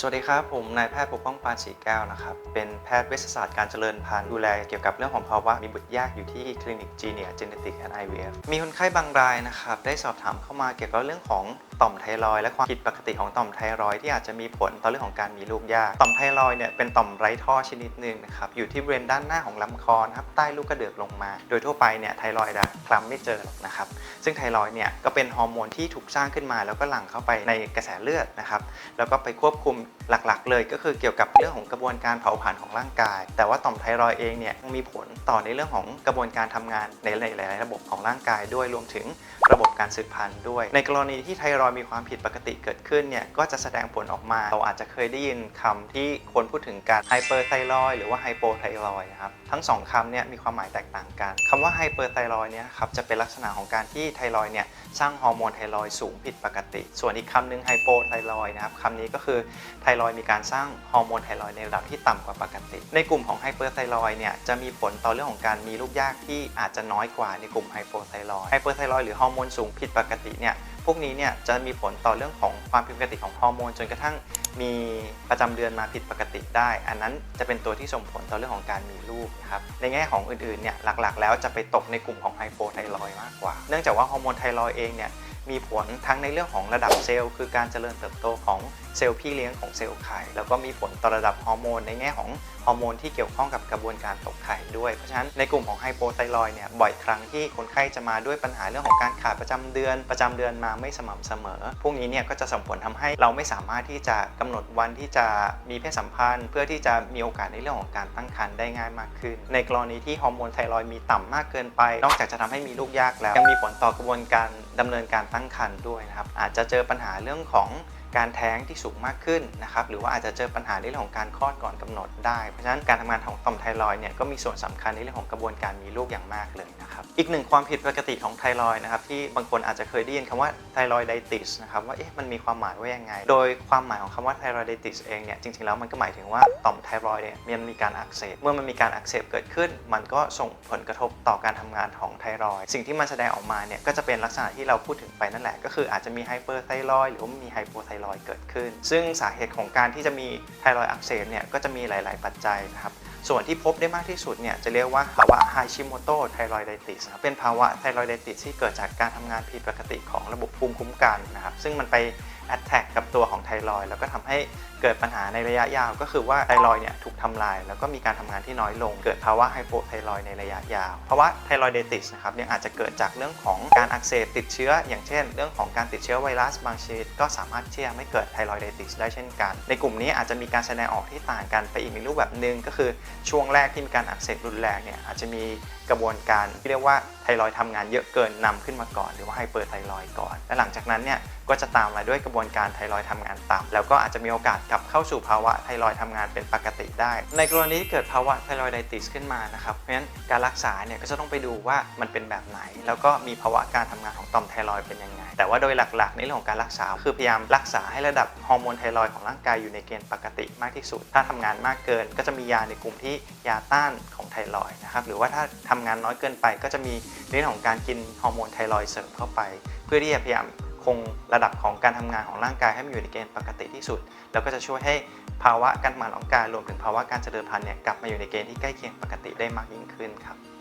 สวัสดีครับ ผมนายแพทย์ปกป้องปานสีแก้วนะครับ เป็นแพทย์เวชศาสตร์การเจริญพันธุ์ดูแลเกี่ยวกับเรื่องของภาวะมีบุตรยากอยู่ที่คลินิกจีเนียเจเนติกแอนด์ไอวีมีคนไข้บางรายนะครับ ได้สอบถามเข้ามาเกี่ยวกับเรื่องของต่อมไทรอยและความผิดปกติของต่อมไทรอยที่อาจจะมีผลต่อเรื่องของการมีลูกยาก ต่อมไทรอยเนี่ยเป็นต่อมไร้ท่อชนิดหนึ่งนะครับ อยู่ที่บริเวณด้านหน้าของลำคอนะครับ ใต้ลูกกระเดือกลงมา โดยทั่วไปเนี่ยไทรอยด์อะคลำไม่เจอหรอกนะครับ ซึ่งไทรอยเนี่ยก็เป็นฮอร์โมนที่ถูกสร้างขึ้นมา แล้วก็หลั่งเข้าไปในกระแสเลือดนะครับ แล้วก็ไปควบคุมหลักๆ เลยก็คือเกี่ยวกับเรื่องของกระบวนการเผาผลาญของร่างกาย แต่ว่าต่อมไทรอยเองเนี่ยมีผลต่อในเรื่องของกระบวนการทำงานในหลาย ๆ ระบบของร่างกายด้วย รวมถึงระบบการสืบพันธุ์ด้วย ในกรณีที่ไทรอยมีความผิดปกติเกิดขึ้นเนี่ยก็จะแสดงผลออกมา เราอาจจะเคยได้ยินคำที่คนพูดถึงการไฮเปอร์ไทรอยหรือว่าไฮโปไทรอยนะครับทั้งสองคำเนี่ยมีความหมายแตกต่างกันคำว่าไฮเปอร์ไทรอยเนี่ยครับจะเป็นลักษณะของการที่ไทรอยเนี่ยสร้างฮอร์โมนไทรอยสูงผิดปกติ ส่วนอีกคำหนึ่งไฮโปไทรอยนะครับคำนี้ก็คือไทรอยมีการสร้างฮอร์โมนไทรอยในระดับที่ต่ำกว่าปกติ ในกลุ่มของไฮเปอร์ไทรอยเนี่ยจะมีผลต่อเรื่องของการมีลูกยากที่อาจจะน้อยกว่าในกลุ่มไฮโปไทรอยไฮเปอร์ไทรอยหรือฮอร์โมนสูงผิดปกติเนี่ย พวกนี้เนี่ยจะมีผลต่อเรื่องของความผิดปกติของฮอร์โมนจนกระทั่งมีประจำเดือนมาผิดปกติได้ อันนั้นจะเป็นตัวที่ส่งผลต่อเรื่องของการมีลูกนะครับในแง่ของอื่นๆเนี่ยหลักๆ แล้วจะไปตกในกลุ่มของไฮโปไทรอยมากกว่า เนื่องจากว่าฮอร์โมนไทรอยเองเนี่ยมีผลทั้งในเรื่องของระดับเซลล์คือการเจริญเติบโตของ เซลล์พี่เลี้ยงของเซลล์ไข่ แล้วก็มีผลต่อระดับฮอร์โมนในแง่ของฮอร์โมนที่เกี่ยวข้องกับกระบวนการตกไข่ด้วย เพราะฉะนั้นในกลุ่มของไฮโปไทรอยเนี่ยบ่อยครั้งที่คนไข้จะมาด้วยปัญหาเรื่องของการขาดประจำเดือน ประจำเดือนมาไม่สม่ำเสมอ พวกนี้เนี่ยก็จะส่งผลทำให้เราไม่สามารถที่จะกำหนดวันที่จะมีเพศสัมพันธ์ เพื่อที่จะมีโอกาสในเรื่องของการตั้งครรภ์ได้ง่ายมากขึ้น ในกรณีที่ฮอร์โมนไทรอยมีต่ำมากเกินไป นอกจากจะทำให้มีลูกยากแล้ว ยังมีผลต่อกระบวนการดำเนินการตั้งครรภ์ด้วยนะครับอาจจะเจอปัญหาเรื่องของ การแท้งที่สูงมากขึ้นนะครับหรือว่าอาจจะเจอปัญหาในเรื่องของการคลอดก่อนกำหนดได้ เพราะฉะนั้นการทำงานของต่อมไทรอยเนี่ยก็มีส่วนสำคัญในเรื่องของกระบวนการมีลูกอย่างมากเลยนะครับอีกหนึ่งความผิดปกติของไทรอยนะครับที่บางคนอาจจะเคยได้ยินคำว่าไทรอยด์ไดติสนะครับว่าเอ๊ะมันมีความหมายว่ายังไง โดยความหมายของคำว่าไทรอยด์ไดติสเองเนี่ยจริงๆแล้วมันก็หมายถึงว่าต่อมไทรอยเนี่ยมันมีการอักเสบเมื่อมันมีการอักเสบเกิดขึ้น มันก็ส่งผลกระทบต่อการทำงานของไทรอยสิ่งที่มันแสดงออกมาเนี่ยก็จะเป็นลักษณะที่เราพูดถึงไปนั่นแหละก็คืออาจจะมีไฮเปอร์ไทรอยหรือว่ามีไฮโปไทรอยเกิดขึ้น ซึ่งสาเหตุของการที่จะมีไทรอยด์อักเสบเนี่ยก็จะมีหลาย ๆ ปัจจัยนะครับส่วนที่พบได้มากที่สุดเนี่ยจะเรียกว่าภาวะไฮชิโมโตไทรอยไดติสครับเป็นภาวะไทรอยไดติสที่เกิดจากการทำงานผิดปกติของระบบภูมิคุ้มกันนะครับซึ่งมันไปแอดแท็กกับตัวของไทรอยแล้วก็ทำให้เกิดปัญหาในระยะยาว ก็คือว่าไทรอยเนี่ยถูกทำลาย แล้วก็มีการทำงานที่น้อยลง เกิดภาวะไฮโปไทรอยในระยะยาวภาวะไทรอยด์ไดติสนะครับยังอาจจะเกิดจากเรื่องของการอักเสบติดเชื้อ อย่างเช่น เรื่องของการติดเชื้อไวรัสบางชนิดก็สามารถที่จะไม่เกิดไทรอยด์ไดติสได้เช่นกัน ในกลุ่มนี้อาจจะมีการแสดงออกที่ต่างกันไปอีกในรูปแบบหนึ่งก็คือช่วงแรกที่มีการอักเสบรุนแรงเนี่ยอาจจะมีกระบวนการที่เรียกว่าไทรอยทำงานเยอะเกินนำขึ้นมาก่อน หรือว่าไฮเปอร์ไทรอยก่อน และหลังจากนั้นเนี่ยก็จะตามมาด้วยกระบวนการไทรอยด์ทำงานต่ำแล้วก็อาจจะมีโอกาสกลับเข้าสู่ภาวะไทรอยด์ทำงานเป็นปกติได้ ในกรณีที่เกิดภาวะไทรอยด์ไดติสขึ้นมานะครับเพราะฉะนั้นการรักษาเนี่ยก็จะต้องไปดูว่ามันเป็นแบบไหน แล้วก็มีภาวะการทำงานของต่อมไทรอยเป็นยังไง แต่ว่าโดยหลักๆในเรื่องของการรักษา คือพยายามรักษาให้ระดับฮอร์โมนไทรอยของร่างกายอยู่ในเกณฑ์ปกติมากที่สุด ถ้าทำงานมากเกินก็จะมียาในกลุ่มที่ยาต้านของไทรอยนะครับหรือว่าถ้าทำงานน้อยเกินไปก็จะมีเรื่องของการกินฮอร์โมนไทรอยเสริมเข้าไป เพื่อที่จะพยายาม คงระดับของการทำงานของร่างกายให้มันอยู่ในเกณฑ์ปกติที่สุด แล้วก็จะช่วยให้ภาวะการหมั่นของร่างกายรวมถึงภาวะการเจริญพันธุ์เนี่ยกลับมาอยู่ในเกณฑ์ที่ใกล้เคียงปกติได้มากยิ่งขึ้นครับ